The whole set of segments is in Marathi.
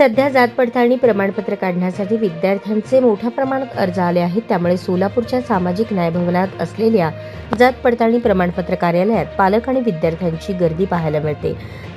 सध्या जात पडताळणी प्रमाणपत्र काढण्यासाठी विद्यार्थ्यांचे मोठ्या प्रमाणात अर्ज आले आहेत. त्यामुळे सोलापूरच्या सामाजिक न्याय भवनात असलेल्या जात पडताळणी प्रमाणपत्र कार्यालयात पालक आणि विद्यार्थ्यांची गर्दी पाहायला मिळते.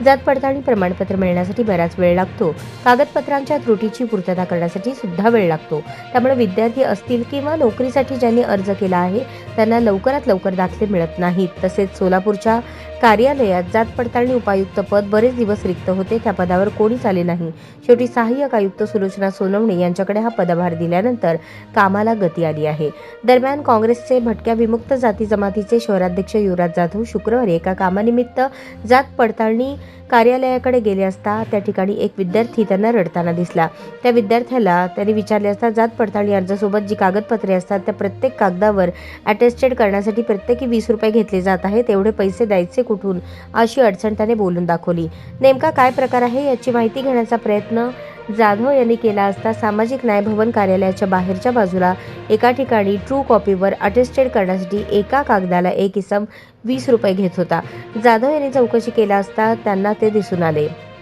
जात पडताळणी प्रमाणपत्र मिळण्यासाठी बराच वेळ लागतो. कागदपत्रांच्या त्रुटीची पूर्तता करण्यासाठी सुद्धा वेळ लागतो. त्यामुळे विद्यार्थी असतील किंवा नोकरीसाठी ज्यांनी अर्ज केला आहे त्यांना लवकरात लवकर दाखले मिळत नाहीत. तसेच सोलापूरच्या कार्यालयात जात पडताळणी उपायुक्त पद बरेच दिवस रिक्त होते. त्या पदावर कोणीच आले नाही. शेवटी सहाय्यक आयुक्त सुलोचना सोनवणे यांच्याकडे हा पदभार दिल्यानंतर कामाला गती आली आहे. दरम्यान काँग्रेसचे भटक्या विमुक्त जाती जमातीचे शहराध्यक्ष युवराज जाधव शुक्रवारी एका कामानिमित्त जात पडताळणी कार्यालयाकडे गेले असता त्या ठिकाणी एक विद्यार्थी त्यांना रडताना दिसला. त्या विद्यार्थ्याला त्यांनी विचारले असता जात पडताळणी अर्जासोबत जी कागदपत्रे असतात त्या प्रत्येक कागदावर अटेस्टेड करण्यासाठी प्रत्येकी वीस रुपये घेतले जात आहेत एवढे पैसे द्यायचे कुठून? अशी अडचण त्याने बोलून दाखवली. नेमका काय प्रकार आहे याची माहिती घेण्याचा प्रयत्न प्रयत्न जाधव यांनी केला असता सामाजिक न्याय भवन कार्यालयाच्या बाहेरच्या बाजूला एका ठिकाणी ट्रू कॉपीवर अटेस्टेड करण्यासाठी एका कागदाला एक इसम वीस रुपये घेत होता. जाधव यांनी चौकशी केला असता त्यांना ते दिसून आले.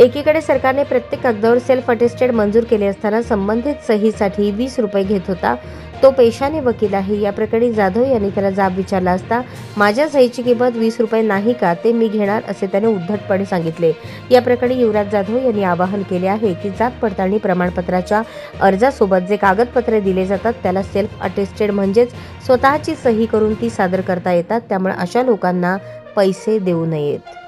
एकीकडे सरकारने प्रत्येक कागदावर सेल्फ अटेस्टेड मंजूर केले असताना संबंधित सहीसाठी वीस रुपये घेत होता. तो पेशाने वकील आहे. या प्रकरणी जाधव यांनी त्याला जाब विचारला असता माझ्या सहीची किंमत वीस रुपये नाही का? ते मी घेणार असे त्याने उद्धटपणे सांगितले. या प्रकरणी युवराज जाधव यांनी आवाहन केले आहे की जात पडताळणी प्रमाणपत्राच्या अर्जासोबत जे कागदपत्रे दिले जातात त्याला सेल्फ अटेस्टेड म्हणजेच स्वतःची सही करून ती सादर करता येतात. त्यामुळे अशा लोकांना पैसे देऊ नयेत.